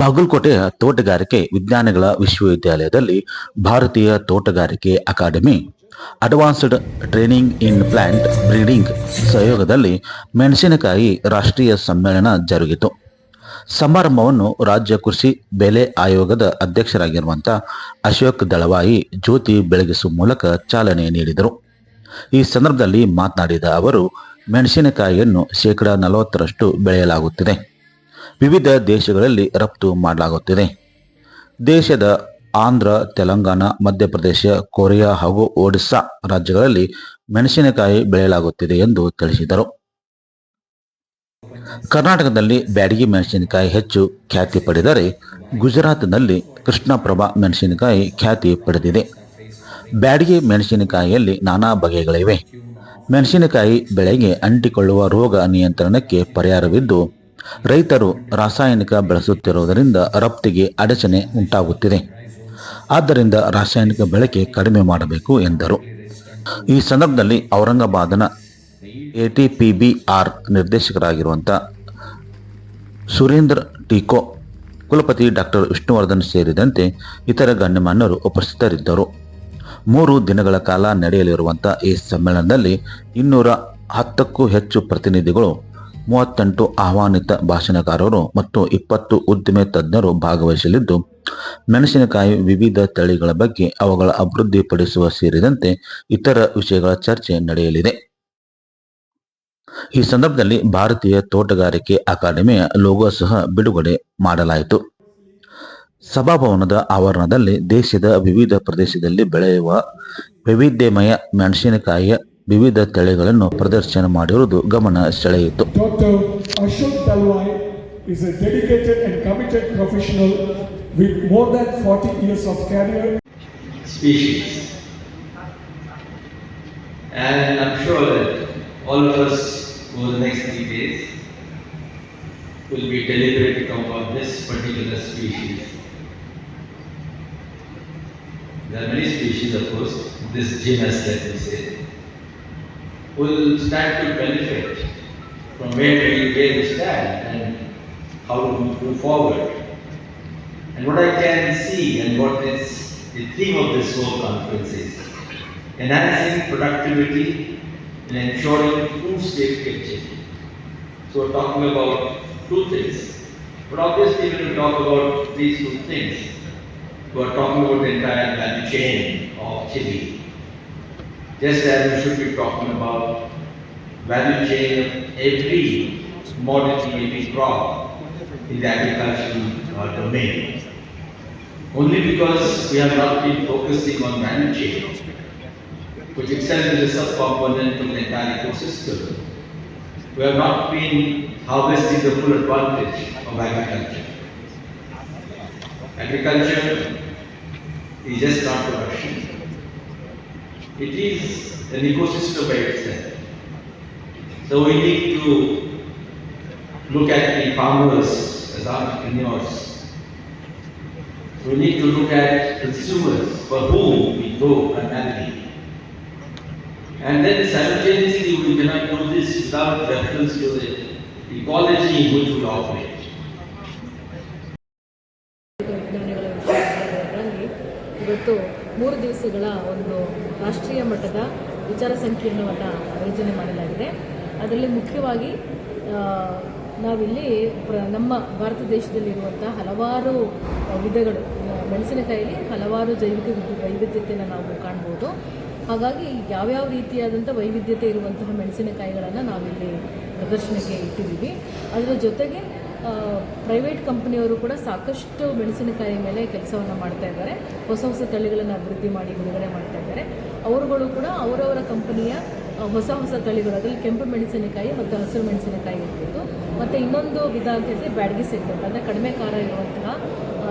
ಬಾಗಲಕೋಟೆಯ ತೋಟಗಾರಿಕೆ ವಿಜ್ಞಾನಗಳ ವಿಶ್ವವಿದ್ಯಾಲಯದಲ್ಲಿ ಭಾರತೀಯ ತೋಟಗಾರಿಕೆ academy advanced training in plant breeding ಸಹಯೋಗದಲ್ಲಿ ಮೆಣಸಿನಕಾಯಿ ರಾಷ್ಟ್ರೀಯ ಸಮ್ಮೇಳನ ಜರುಗಿತು. ಸಮಾರಂಭವನ್ನು ರಾಜ್ಯ ಕೃಷಿ ಬೆಲೆ ಆಯೋಗದ ಅಧ್ಯಕ್ಷರಾಗಿರುವಂಥ ಅಶೋಕ್ ದಳವಾಯಿ ಜ್ಯೋತಿ ಬೆಳಗಿಸುವ ಮೂಲಕ ಚಾಲನೆ ನೀಡಿದರು. ಈ ಸಂದರ್ಭದಲ್ಲಿ ಮಾತನಾಡಿದ ಅವರು, ಮೆಣಸಿನಕಾಯಿಯನ್ನು ಶೇಕಡಾ ನಲವತ್ತರಷ್ಟು ಬೆಳೆಯಲಾಗುತ್ತಿದೆ. ವಿವಿಧ ದೇಶಗಳಲ್ಲಿ ರಫ್ತು ಮಾಡಲಾಗುತ್ತಿದೆ. ದೇಶದ ಆಂಧ್ರ, ತೆಲಂಗಾಣ, ಮಧ್ಯಪ್ರದೇಶ, ಕೊರಿಯಾ ಹಾಗೂ ಒಡಿಸ್ಸಾ ರಾಜ್ಯಗಳಲ್ಲಿ ಮೆಣಸಿನಕಾಯಿ ಬೆಳೆಯಲಾಗುತ್ತಿದೆ ಎಂದು ತಿಳಿಸಿದರು. ಕರ್ನಾಟಕದಲ್ಲಿ ಬ್ಯಾಡಗಿ ಮೆಣಸಿನಕಾಯಿ ಹೆಚ್ಚು ಖ್ಯಾತಿ ಪಡೆದರೆ ಗುಜರಾತ್ನಲ್ಲಿ ಕೃಷ್ಣಪ್ರಭಾ ಮೆಣಸಿನಕಾಯಿ ಖ್ಯಾತಿ ಪಡೆದಿದೆ. ಬ್ಯಾಡಗಿ ಮೆಣಸಿನಕಾಯಿಯಲ್ಲಿ ನಾನಾ ಬಗೆಗಳಿವೆ. ಮೆಣಸಿನಕಾಯಿ ಬೆಳೆಗೆ ಅಂಟಿಕೊಳ್ಳುವ ರೋಗ ನಿಯಂತ್ರಣಕ್ಕೆ ಪರಿಹಾರವಿದ್ದು ರೈತರು ರಾಸಾಯನಿಕ ಬಳಸುತ್ತಿರುವುದರಿಂದ ರಫ್ತಿಗೆ ಅಡಚಣೆ ಉಂಟಾಗುತ್ತಿದೆ. ಆದ್ದರಿಂದ ರಾಸಾಯನಿಕ ಬಳಕೆ ಕಡಿಮೆ ಮಾಡಬೇಕು ಎಂದರು. ಈ ಸಂದರ್ಭದಲ್ಲಿ ಔರಂಗಾಬಾದ್ನ ಎಟಿಪಿಬಿಆರ್ ನಿರ್ದೇಶಕರಾಗಿರುವಂಥ ಸುರೇಂದ್ರ ಟೀಕೋ, ಕುಲಪತಿ ಡಾಕ್ಟರ್ ವಿಷ್ಣುವರ್ಧನ್ ಸೇರಿದಂತೆ ಇತರ ಗಣ್ಯಮಾನ್ಯರು ಉಪಸ್ಥಿತರಿದ್ದರು. ಮೂರು ದಿನಗಳ ಕಾಲ ನಡೆಯಲಿರುವಂಥ ಈ ಸಮ್ಮೇಳನದಲ್ಲಿ ಇನ್ನೂರ ಹತ್ತಕ್ಕೂ ಹೆಚ್ಚು ಪ್ರತಿನಿಧಿಗಳು ಮೂವತ್ತೆಂಟು ಆಹ್ವಾನಿತ ಭಾಷಣಕಾರರು ಮತ್ತು ಇಪ್ಪತ್ತು ಉದ್ದಿಮೆ ತಜ್ಞರು ಭಾಗವಹಿಸಲಿದ್ದು, ಮೆಣಸಿನಕಾಯಿ ವಿವಿಧ ತಳಿಗಳ ಬಗ್ಗೆ ಅವುಗಳ ಅಭಿವೃದ್ಧಿಪಡಿಸುವ ಸೇರಿದಂತೆ ಇತರ ವಿಷಯಗಳ ಚರ್ಚೆ ನಡೆಯಲಿದೆ. ಈ ಸಂದರ್ಭದಲ್ಲಿ ಭಾರತೀಯ ತೋಟಗಾರಿಕೆ ಅಕಾಡೆಮಿಯ ಲೋಗೋ ಸಹ ಬಿಡುಗಡೆ ಮಾಡಲಾಯಿತು. ಸಭಾಭವನದ ಆವರಣದಲ್ಲಿ ದೇಶದ ವಿವಿಧ ಪ್ರದೇಶದಲ್ಲಿ ಬೆಳೆಯುವ ವೈವಿಧ್ಯಮಯ ಮೆಣಸಿನಕಾಯಿಯ ವಿವಿಧ ತಳಿಗಳನ್ನು ಪ್ರದರ್ಶನ ಮಾಡಿರುವುದು ಗಮನ ಸೆಳೆಯಿತು Dr. Ashok Dalwai is a dedicated and committed professional with more than 40 years of career species. And I'm sure that all of us over the next three days will be deliberating about this particular species. There are many species, of course, this genus, let me say, will stand to benefit from where we, where we stand and how to move forward. And what I can see and what is the theme of this whole conference is enhancing productivity and ensuring food safety of children. So we're talking about two things. But obviously when we talk about these two things, we're talking about the entire value chain of chili. Just as we should be talking about value chain of every commodity, every crop in the agricultural uh, domain. Only because we have not been focusing on value chain, which itself is a subcomponent of the entire ecosystem. We have not been harvesting the full advantage of agriculture. Agriculture is just not production. It is an ecosystem by itself. So we need to look at the farmers as entrepreneurs. We need to look at consumers for whom we grow primarily. And then simultaneously we cannot do this without reference to the ecology in which we operate. ವಿಜ್ಞಾನಗಳ ವಿಶ್ವವಿದ್ಯಾಲಯದಲ್ಲಿ ಇವತ್ತು ಮೂರು ದಿವಸಗಳ ಒಂದು ರಾಷ್ಟ್ರೀಯ ಮಟ್ಟದ ವಿಚಾರ ಸಂಕಿರಣವನ್ನು ಆಯೋಜನೆ ಮಾಡಲಾಗಿದೆ. ಅದರಲ್ಲಿ ಮುಖ್ಯವಾಗಿ ನಾವಿಲ್ಲಿ ಪ್ರ, ನಮ್ಮ ಭಾರತ ದೇಶದಲ್ಲಿರುವಂಥ ಹಲವಾರು ವಿಧಗಳು ಮೆಣಸಿನಕಾಯಿಯಲ್ಲಿ ಹಲವಾರು ಜೈವಿಕ ವೈವಿಧ್ಯತೆಯನ್ನು ನಾವು ಕಾಣ್ಬೋದು. ಹಾಗಾಗಿ ಯಾವ್ಯಾವ ರೀತಿಯಾದಂಥ ವೈವಿಧ್ಯತೆ ಇರುವಂತಹ ಮೆಣಸಿನಕಾಯಿಗಳನ್ನು ನಾವಿಲ್ಲಿ ಪ್ರದರ್ಶನಕ್ಕೆ ಇಟ್ಟಿದ್ದೀವಿ. ಅದರ ಜೊತೆಗೆ ಪ್ರೈವೇಟ್ ಕಂಪ್ನಿಯವರು ಕೂಡ ಸಾಕಷ್ಟು ಮೆಣಸಿನಕಾಯಿ ಮೇಲೆ ಕೆಲಸವನ್ನು ಮಾಡ್ತಾ ಇದ್ದಾರೆ. ಹೊಸ ಹೊಸ ತಳಿಗಳನ್ನು ಅಭಿವೃದ್ಧಿ ಮಾಡಿ ಬಿಡುಗಡೆ ಮಾಡ್ತಾ ಇದ್ದಾರೆ. ಅವರುಗಳು ಕೂಡ ಅವರವರ ಕಂಪನಿಯ ಹೊಸ ಹೊಸ ತಳಿಗಳು, ಅದರಲ್ಲಿ ಕೆಂಪು ಮೆಣಸಿನಕಾಯಿ ಮತ್ತು ಹಸಿರು ಮೆಣಸಿನಕಾಯಿ ಇರ್ಬೋದು. ಮತ್ತು ಇನ್ನೊಂದು ವಿಧ ಅಂತ ಹೇಳಿದ್ರೆ ಬ್ಯಾಡಗಿ ಸೆಗ್ಮೆಂಟ್ ಅಂದರೆ ಕಡಿಮೆ ಖಾರ ಇರುವಂತಹ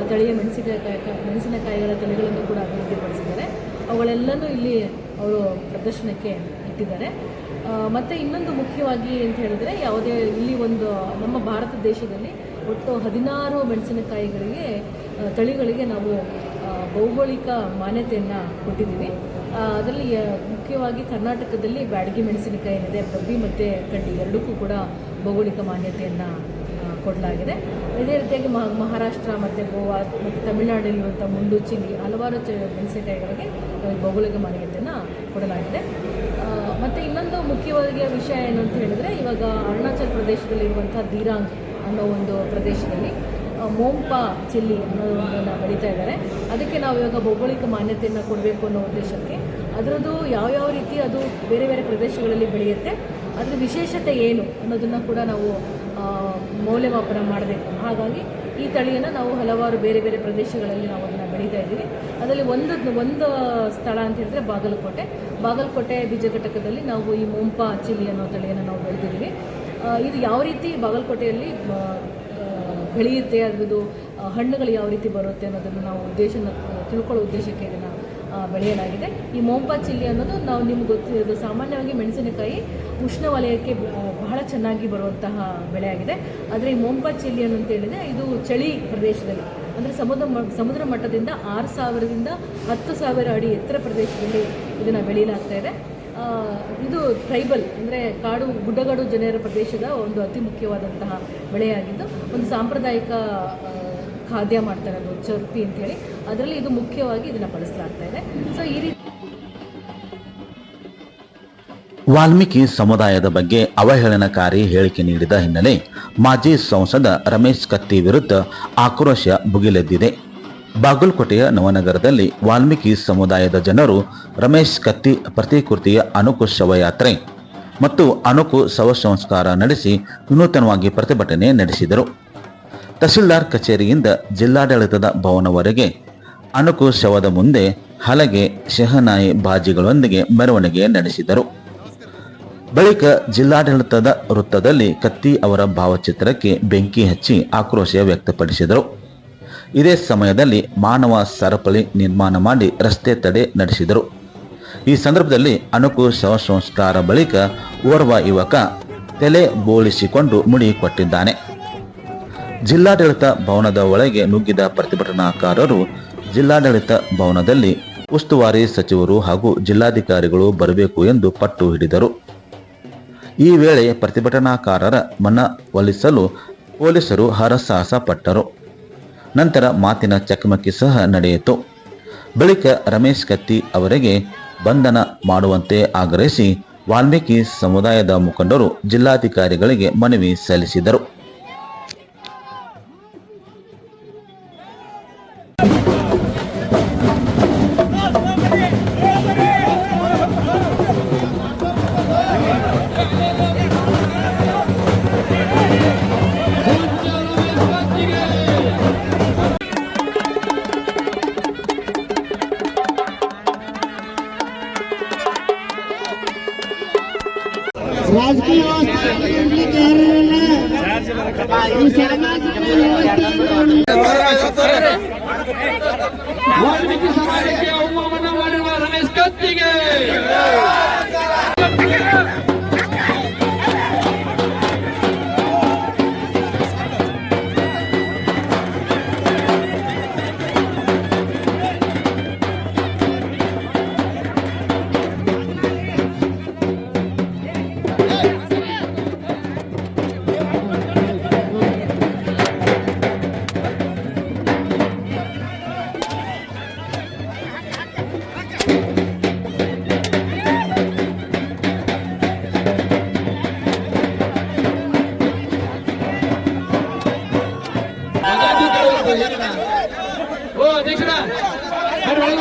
ತಳಿಯ ಮೆಣಸಿನಕಾಯಿ ಮೆಣಸಿನಕಾಯಿಗಳ ತಳಿಗಳನ್ನು ಕೂಡ ಅಭಿವೃದ್ಧಿಪಡಿಸಿದ್ದಾರೆ ಅವುಗಳೆಲ್ಲನೂ ಇಲ್ಲಿ ಅವರು ಪ್ರದರ್ಶನಕ್ಕೆ ಇಟ್ಟಿದ್ದಾರೆ. ಮತ್ತು ಇನ್ನೊಂದು ಮುಖ್ಯವಾಗಿ ಅಂತ ಹೇಳಿದ್ರೆ ಯಾವುದೇ, ಇಲ್ಲಿ ಒಂದು, ನಮ್ಮ ಭಾರತ ದೇಶದಲ್ಲಿ ಒಟ್ಟು ಹದಿನಾರು ಮೆಣಸಿನಕಾಯಿಗಳಿಗೆ ತಳಿಗಳಿಗೆ ನಾವು ಭೌಗೋಳಿಕ ಮಾನ್ಯತೆಯನ್ನು ಕೊಟ್ಟಿದ್ದೀವಿ. ಅದರಲ್ಲಿ ಮುಖ್ಯವಾಗಿ ಕರ್ನಾಟಕದಲ್ಲಿ ಬ್ಯಾಡಗಿ ಮೆಣಸಿನಕಾಯಿ ಏನಿದೆ ಬಬ್ಬಿ ಮತ್ತು ಕಡ್ಡಿ ಎರಡಕ್ಕೂ ಕೂಡ ಭೌಗೋಳಿಕ ಮಾನ್ಯತೆಯನ್ನು ಕೊಡಲಾಗಿದೆ. ಇದೇ ರೀತಿಯಾಗಿ ಮಹ- ಮಹಾರಾಷ್ಟ್ರ ಮತ್ತು ಗೋವಾ ಮತ್ತು ತಮಿಳುನಾಡಲ್ಲಿರುವಂಥ ಮುಂಡು ಚಿಲ್ಲಿ ಹಲವಾರು ಚ, ಮೆಣಸಿನಕಾಯಿಗಳಿಗೆ ಭೌಗೋಳಿಕ ಮಾನ್ಯತೆಯನ್ನು ಕೊಡಲಾಗಿದೆ. ಮತ್ತು ಇನ್ನೊಂದು ಮುಖ್ಯವಾಗಿ ವಿಷಯ ಏನು ಅಂತ ಹೇಳಿದ್ರೆ, ಇವಾಗ ಅರುಣಾಚಲ ಪ್ರದೇಶದಲ್ಲಿರುವಂಥ ದೀರಾಂಗ್ ಅನ್ನೋ ಒಂದು ಪ್ರದೇಶದಲ್ಲಿ ಮೋಂಪಾ ಚಿಲ್ಲಿ ಅನ್ನೋದನ್ನು ಬೆಳೀತಾ ಇದ್ದಾರೆ. ಅದಕ್ಕೆ ನಾವು ಇವಾಗ ಭೌಗೋಳಿಕ ಮಾನ್ಯತೆಯನ್ನು ಕೊಡಬೇಕು ಅನ್ನೋ ಉದ್ದೇಶಕ್ಕೆ. ಅದರದ್ದು ಯಾವ್ಯಾವ ರೀತಿ ಅದು ಬೇರೆ ಬೇರೆ ಪ್ರದೇಶಗಳಲ್ಲಿ ಬೆಳೆಯುತ್ತೆ ಅದರ ವಿಶೇಷತೆ ಏನು ಅನ್ನೋದನ್ನು ಕೂಡ ನಾವು ಮೌಲ್ಯಮಾಪನ ಮಾಡಬೇಕು. ಹಾಗಾಗಿ ಈ ತಳಿಯನ್ನು ನಾವು ಹಲವಾರು ಬೇರೆ ಬೇರೆ ಪ್ರದೇಶಗಳಲ್ಲಿ ನಾವು ಅದನ್ನು ಬೆಳೀತಾ ಇದ್ದೀವಿ. ಅದರಲ್ಲಿ ಒಂದು ಒಂದು ಸ್ಥಳ ಅಂತ ಹೇಳಿದ್ರೆ ಬಾಗಲಕೋಟೆ. ಬಾಗಲಕೋಟೆ ಬೀಜ ಘಟಕದಲ್ಲಿ ನಾವು ಈ ಮೊಂಪಾ ಚಿಲ್ಲಿ ಅನ್ನೋ ತಳಿಯನ್ನು ನಾವು ಬೆಳೆದಿದ್ದೀವಿ. ಇದು ಯಾವ ರೀತಿ ಬಾಗಲಕೋಟೆಯಲ್ಲಿ ಬೆಳೆಯುತ್ತೆ, ಅದರದ್ದು ಹಣ್ಣುಗಳು ಯಾವ ರೀತಿ ಬರುತ್ತೆ ಅನ್ನೋದನ್ನು ನಾವು ಉದ್ದೇಶನ ತಿಳ್ಕೊಳ್ಳೋ ಉದ್ದೇಶಕ್ಕೆ ಇದನ್ನು ಬೆಳೆಯಲಾಗಿದೆ. ಈ ಮೋಂಪಾ ಚಿಲ್ಲಿ ಅನ್ನೋದು ನಾವು ನಿಮ್ಗೆ ಗೊತ್ತಿರೋದು ಸಾಮಾನ್ಯವಾಗಿ ಮೆಣಸಿನಕಾಯಿ ಉಷ್ಣವಲಯಕ್ಕೆ ಬಹಳ ಚೆನ್ನಾಗಿ ಬರುವಂತಹ ಬೆಳೆಯಾಗಿದೆ. ಆದರೆ ಈ ಮೋಂಪಾ ಚಿಲ್ಲಿ ಅಂತ ಹೇಳಿದರೆ ಇದು ಚಳಿ ಪ್ರದೇಶದಲ್ಲಿ, ಅಂದರೆ ಸಮುದ್ರ ಸಮುದ್ರ ಮಟ್ಟದಿಂದ ಆರು ಸಾವಿರದಿಂದ ಹತ್ತು ಸಾವಿರ ಅಡಿ ಎತ್ತರ ಪ್ರದೇಶದಲ್ಲಿ ಇದನ್ನು ಬೆಳೆಯಲಾಗ್ತಾ ಇದೆ. ಇದು ಟ್ರೈಬಲ್ ಅಂದರೆ ಕಾಡು, ಗುಡ್ಡಗಾಡು ಜನರ ಪ್ರದೇಶದ ಒಂದು ಅತಿ ಮುಖ್ಯವಾದಂತಹ ಬೆಳೆಯಾಗಿದ್ದು ಒಂದು ಸಾಂಪ್ರದಾಯಿಕ ಖಾದ್ಯ ಮಾಡ್ತಾರೆ ಅದು, ಚರ್ಪಿ ಅಂತೇಳಿ. ಅದರಲ್ಲಿ ಇದು ಮುಖ್ಯವಾಗಿ ಇದನ್ನು ಬಳಸಲಾಗ್ತಾ ಇದೆ. ಸೊ ಈ ರೀತಿ ವಾಲ್ಮೀಕಿ ಸಮುದಾಯದ ಬಗ್ಗೆ ಅವಹೇಳನಕಾರಿ ಹೇಳಿಕೆ ನೀಡಿದ ಹಿನ್ನೆಲೆ ಮಾಜಿ ಸಂಸದ ರಮೇಶ್ ಕತ್ತಿ ವಿರುದ್ಧ ಆಕ್ರೋಶ ಭುಗಿಲೆದ್ದಿದೆ. ಬಾಗಲಕೋಟೆಯ ನವನಗರದಲ್ಲಿ ವಾಲ್ಮೀಕಿ ಸಮುದಾಯದ ಜನರು ರಮೇಶ್ ಕತ್ತಿ ಪ್ರತಿಕೃತಿಯ ಅಣುಕು ಶವಯಾತ್ರೆ ಮತ್ತು ಅಣುಕು ಶವ ಸಂಸ್ಕಾರ ನಡೆಸಿ ವಿನೂತನವಾಗಿ ಪ್ರತಿಭಟನೆ ನಡೆಸಿದರು. ತಹಸೀಲ್ದಾರ್ ಕಚೇರಿಯಿಂದ ಜಿಲ್ಲಾಡಳಿತದ ಭವನವರೆಗೆ ಅಣುಕು ಶವದ ಮುಂದೆ ಹಲಗೆ ಶೆಹನಾಯಿ ಬಾಜಿಗಳೊಂದಿಗೆ ಮೆರವಣಿಗೆ ನಡೆಸಿದರು. ಬಳಿಕ ಜಿಲ್ಲಾಡಳಿತದ ವೃತ್ತದಲ್ಲಿ ಕತ್ತಿ ಅವರ ಭಾವಚಿತ್ರಕ್ಕೆ ಬೆಂಕಿ ಹಚ್ಚಿ ಆಕ್ರೋಶ ವ್ಯಕ್ತಪಡಿಸಿದರು. ಇದೇ ಸಮಯದಲ್ಲಿ ಮಾನವ ಸರಪಳಿ ನಿರ್ಮಾಣ ಮಾಡಿ ರಸ್ತೆ ತಡೆ ನಡೆಸಿದರು. ಈ ಸಂದರ್ಭದಲ್ಲಿ ಅಣುಕು ಶವ ಸಂಸ್ಕಾರ ಬಳಿಕ ಓರ್ವ ಯುವಕ ತಲೆ ಬೋಳಿಸಿಕೊಂಡು ಮುಡಿ ಕೊಟ್ಟಿದ್ದಾನೆ. ಜಿಲ್ಲಾಡಳಿತ ಭವನದ ಒಳಗೆ ನುಗ್ಗಿದ ಪ್ರತಿಭಟನಾಕಾರರು ಜಿಲ್ಲಾಡಳಿತ ಭವನದಲ್ಲಿ ಉಸ್ತುವಾರಿ ಸಚಿವರು ಹಾಗೂ ಜಿಲ್ಲಾಧಿಕಾರಿಗಳು ಬರಬೇಕು ಎಂದು ಪಟ್ಟು ಹಿಡಿದರು. ಈ ವೇಳೆ ಪ್ರತಿಭಟನಾಕಾರರ ಮನ ಒಲಿಸಲು ಪೊಲೀಸರು ಹರಸಾಹಸ ಪಟ್ಟರು ನಂತರ ಮಾತಿನ ಚಕಮಕಿ ಸಹ ನಡೆಯಿತು. ಬಳಿಕ ರಮೇಶ್ ಕತ್ತಿ ಅವರಿಗೆ ಬಂಧನ ಮಾಡುವಂತೆ ಆಗ್ರಹಿಸಿ ವಾಲ್ಮೀಕಿ ಸಮುದಾಯದ ಮುಖಂಡರು ಜಿಲ್ಲಾಧಿಕಾರಿಗಳಿಗೆ ಮನವಿ ಸಲ್ಲಿಸಿದರು. ರಾಜಕೀಯ ವ್ಯವಸ್ಥೆ ಇರ್ಲಿಕ್ಕೆ ಯಾರಿರಲ್ಲ ಈ ಸಾಮಾಜಿಕ ವ್ಯವಸ್ಥೆಯನ್ನು ವಾಲ್ಮೀಕಿ ಸಮಾಜಕ್ಕೆ ಅವಮಾನ ಮಾಡಿರುವ ರಮೇಶ್ ಕತ್ತಿಗೆ ಓ ಅಧ್ಯಕ್ಷರ ಬರ್ರಿ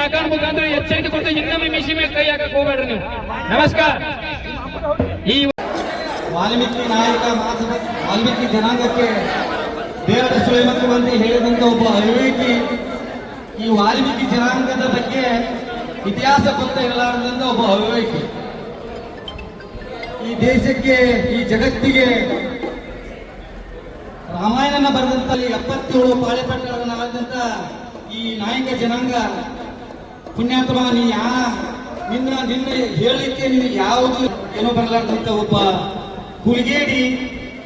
ಕಾಕನ್ ಮುಖಾಂತರ ಎಚ್ಚರಿಕೆ ಕೊಟ್ಟು ಇನ್ನೊಮ್ಮೆ ಮಿಷಿ ಮೇಲೆ ಕೈ ಹಾಕಕ್ ಹೋಗ್ಬೇಡ್ರಿ ನೀವು. ನಮಸ್ಕಾರ. ಈ ವಾಲ್ಮೀಕಿ ನಾಯಕ ಮಹಾಸಭಾ ವಾಲ್ಮೀಕಿ ಜನಾಂಗಕ್ಕೆ ದೇವರ ಸುಳಿ ಬಂದು ಹೇಳಿದಂತ ಒಬ್ಬ ಅವಿವೇಕಿ ಈ ವಾಲ್ಮೀಕಿ ಜನಾಂಗದ ಬಗ್ಗೆ ಇತಿಹಾಸ ಗೊತ್ತ ಇರಲಾರದಂತ ಒಬ್ಬ ಅವಿವೇಕಿ. ಈ ದೇಶಕ್ಕೆ, ಈ ಜಗತ್ತಿಗೆ ರಾಮಾಯಣನ ಬರೆದಂತ ಎಪ್ಪತ್ತೇಳು ಪಾಳೆಪಟ್ಟಗಳನ್ನಾದಂತ ಈ ನಾಯಕ ಜನಾಂಗ ಪುಣ್ಯಾತ್ಮ ನೀ ಯಾ ನಿನ್ನ ನಿನ್ನ ಹೇಳಲಿಕ್ಕೆ ನಿನಗೆ ಯಾವುದು ಏನೋ ಬರಲಾರ್ದಂತ ಒಬ್ಬ ಹುಲಿಗೇಡಿ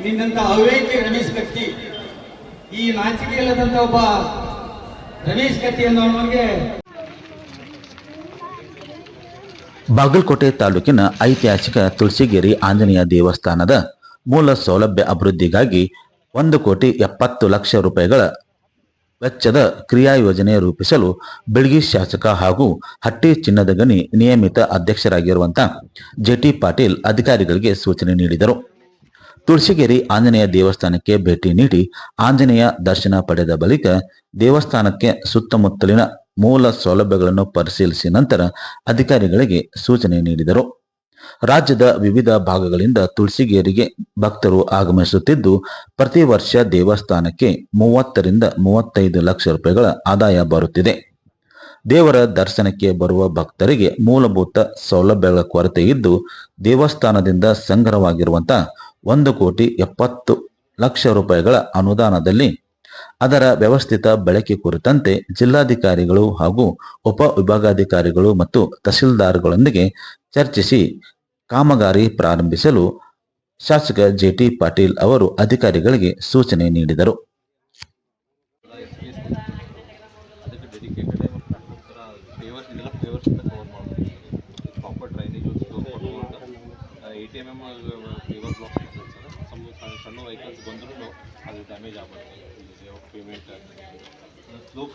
ನಿನ್ನಂತ ಅವೇಕಿ ರಮೇಶ್ ಕತ್ತಿ. ಈ ನಾಚಿಕೆ ಇಲ್ಲದಂತ ಒಬ್ಬ ರಮೇಶ್ ಕತ್ತಿ ಅನ್ನೋನಿಗೆ ಬಾಗಲಕೋಟೆ ತಾಲೂಕಿನ ಐತಿಹಾಸಿಕ ತುಳಸಿಗಿರಿ ಆಂಜನೇಯ ದೇವಸ್ಥಾನದ ಮೂಲ ಸೌಲಭ್ಯ ಅಭಿವೃದ್ಧಿಗಾಗಿ ಒಂದು ಕೋಟಿ ಎಪ್ಪತ್ತು ಲಕ್ಷ ರೂಪಾಯಿಗಳ ವೆಚ್ಚದ ಕ್ರಿಯಾ ಯೋಜನೆ ರೂಪಿಸಲು ಬೆಳಗಿ ಶಾಸಕ ಹಾಗೂ ಹಟ್ಟಿ ಚಿನ್ನದ ಗಣಿ ನಿಯಮಿತ ಅಧ್ಯಕ್ಷರಾಗಿರುವಂತಹ ಜೆಟಿ ಪಾಟೀಲ್ ಅಧಿಕಾರಿಗಳಿಗೆ ಸೂಚನೆ ನೀಡಿದರು. ತುಳಸಿಗೇರಿ ಆಂಜನೇಯ ದೇವಸ್ಥಾನಕ್ಕೆ ಭೇಟಿ ನೀಡಿ ಆಂಜನೇಯ ದರ್ಶನ ಪಡೆದ ಬಳಿಕ ದೇವಸ್ಥಾನಕ್ಕೆ ಸುತ್ತಮುತ್ತಲಿನ ಮೂಲ ಸೌಲಭ್ಯಗಳನ್ನು ಪರಿಶೀಲಿಸಿ ನಂತರ ಅಧಿಕಾರಿಗಳಿಗೆ ಸೂಚನೆ ನೀಡಿದರು. ರಾಜ್ಯದ ವಿವಿಧ ಭಾಗಗಳಿಂದ ತುಳಸಿಗೇರಿಗೆ ಭಕ್ತರು ಆಗಮಿಸುತ್ತಿದ್ದು, ಪ್ರತಿ ವರ್ಷ ದೇವಸ್ಥಾನಕ್ಕೆ ಮೂವತ್ತರಿಂದ ಮೂವತ್ತೈದು ಲಕ್ಷ ರೂಪಾಯಿಗಳ ಆದಾಯ ಬರುತ್ತಿದೆ. ದೇವರ ದರ್ಶನಕ್ಕೆ ಬರುವ ಭಕ್ತರಿಗೆ ಮೂಲಭೂತ ಸೌಲಭ್ಯಗಳ ಕೊರತೆ ಇದ್ದು ದೇವಸ್ಥಾನದಿಂದ ಸಂಗ್ರಹವಾಗಿರುವಂತಹ ಒಂದು ಕೋಟಿ ಎಪ್ಪತ್ತು ಲಕ್ಷ ರೂಪಾಯಿಗಳ ಅನುದಾನದಲ್ಲಿ ಅದರ ವ್ಯವಸ್ಥಿತ ಬಳಕೆ ಕುರಿತಂತೆ ಜಿಲ್ಲಾಧಿಕಾರಿಗಳು ಹಾಗೂ ಉಪ ವಿಭಾಗಾಧಿಕಾರಿಗಳು ಮತ್ತು ತಹಸೀಲ್ದಾರ್ಗಳೊಂದಿಗೆ ಚರ್ಚಿಸಿ ಕಾಮಗಾರಿ ಪ್ರಾರಂಭಿಸಲು ಶಾಸಕ ಜೆಟಿ ಪಾಟೀಲ್ ಅವರು ಅಧಿಕಾರಿಗಳಿಗೆ ಸೂಚನೆ ನೀಡಿದರು. ಸ್ಲೋಪ್